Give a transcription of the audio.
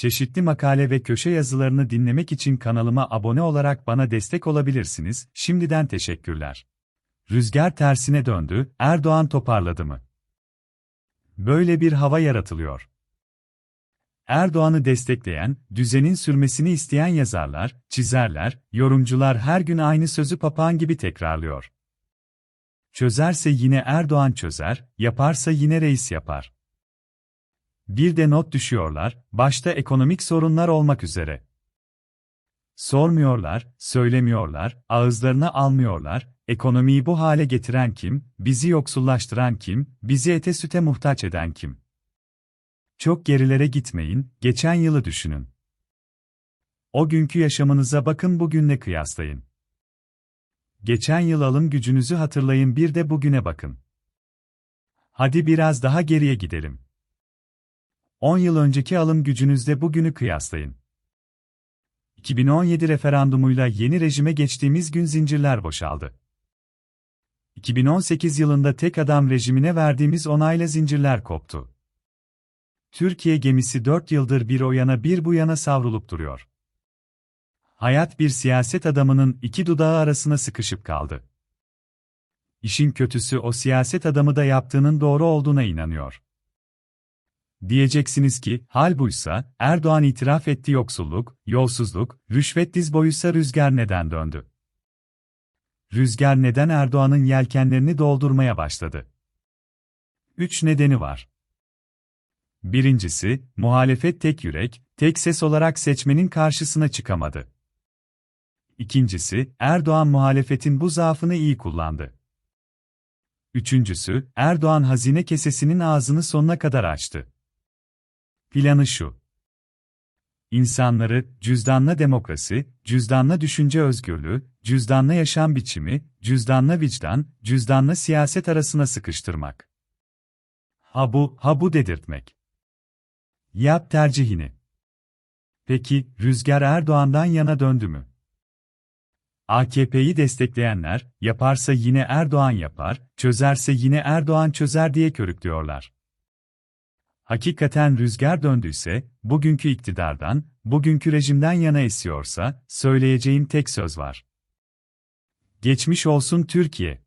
Çeşitli makale ve köşe yazılarını dinlemek için kanalıma abone olarak bana destek olabilirsiniz. Şimdiden teşekkürler. Rüzgar tersine döndü, Erdoğan toparladı mı? Böyle bir hava yaratılıyor. Erdoğan'ı destekleyen, düzenin sürmesini isteyen yazarlar, çizerler, yorumcular her gün aynı sözü papağan gibi tekrarlıyor. Çözerse yine Erdoğan çözer, yaparsa yine reis yapar. Bir de not düşüyorlar, başta ekonomik sorunlar olmak üzere. Sormuyorlar, söylemiyorlar, ağızlarına almıyorlar, ekonomiyi bu hale getiren kim, bizi yoksullaştıran kim, bizi ete süte muhtaç eden kim? Çok gerilere gitmeyin, geçen yılı düşünün. O günkü yaşamınıza bakın bugünle kıyaslayın. Geçen yıl alım gücünüzü hatırlayın bir de bugüne bakın. Hadi biraz daha geriye gidelim. 10 yıl önceki alım gücünüzle bugünü kıyaslayın. 2017 referandumuyla yeni rejime geçtiğimiz gün zincirler boşaldı. 2018 yılında tek adam rejimine verdiğimiz onayla zincirler koptu. Türkiye gemisi 4 yıldır bir o yana bir bu yana savrulup duruyor. Hayat bir siyaset adamının iki dudağı arasına sıkışıp kaldı. İşin kötüsü o siyaset adamı da yaptığının doğru olduğuna inanıyor. Diyeceksiniz ki, hal buysa, Erdoğan itiraf etti yoksulluk, yolsuzluk, rüşvet diz boyuysa rüzgar neden döndü? Rüzgar neden Erdoğan'ın yelkenlerini doldurmaya başladı? Üç nedeni var. Birincisi, muhalefet tek yürek, tek ses olarak seçmenin karşısına çıkamadı. İkincisi, Erdoğan muhalefetin bu zaafını iyi kullandı. Üçüncüsü, Erdoğan hazine kesesinin ağzını sonuna kadar açtı. Planı şu. İnsanları, cüzdanla demokrasi, cüzdanla düşünce özgürlüğü, cüzdanla yaşam biçimi, cüzdanla vicdan, cüzdanla siyaset arasına sıkıştırmak. Ha bu, ha bu dedirtmek. Yap tercihini. Peki, Rüzgar Erdoğan'dan yana döndü mü? AKP'yi destekleyenler, yaparsa yine Erdoğan yapar, çözerse yine Erdoğan çözer diye körüklüyorlar. Hakikaten rüzgar döndüyse, bugünkü iktidardan, bugünkü rejimden yana esiyorsa, söyleyeceğim tek söz var. Geçmiş olsun Türkiye.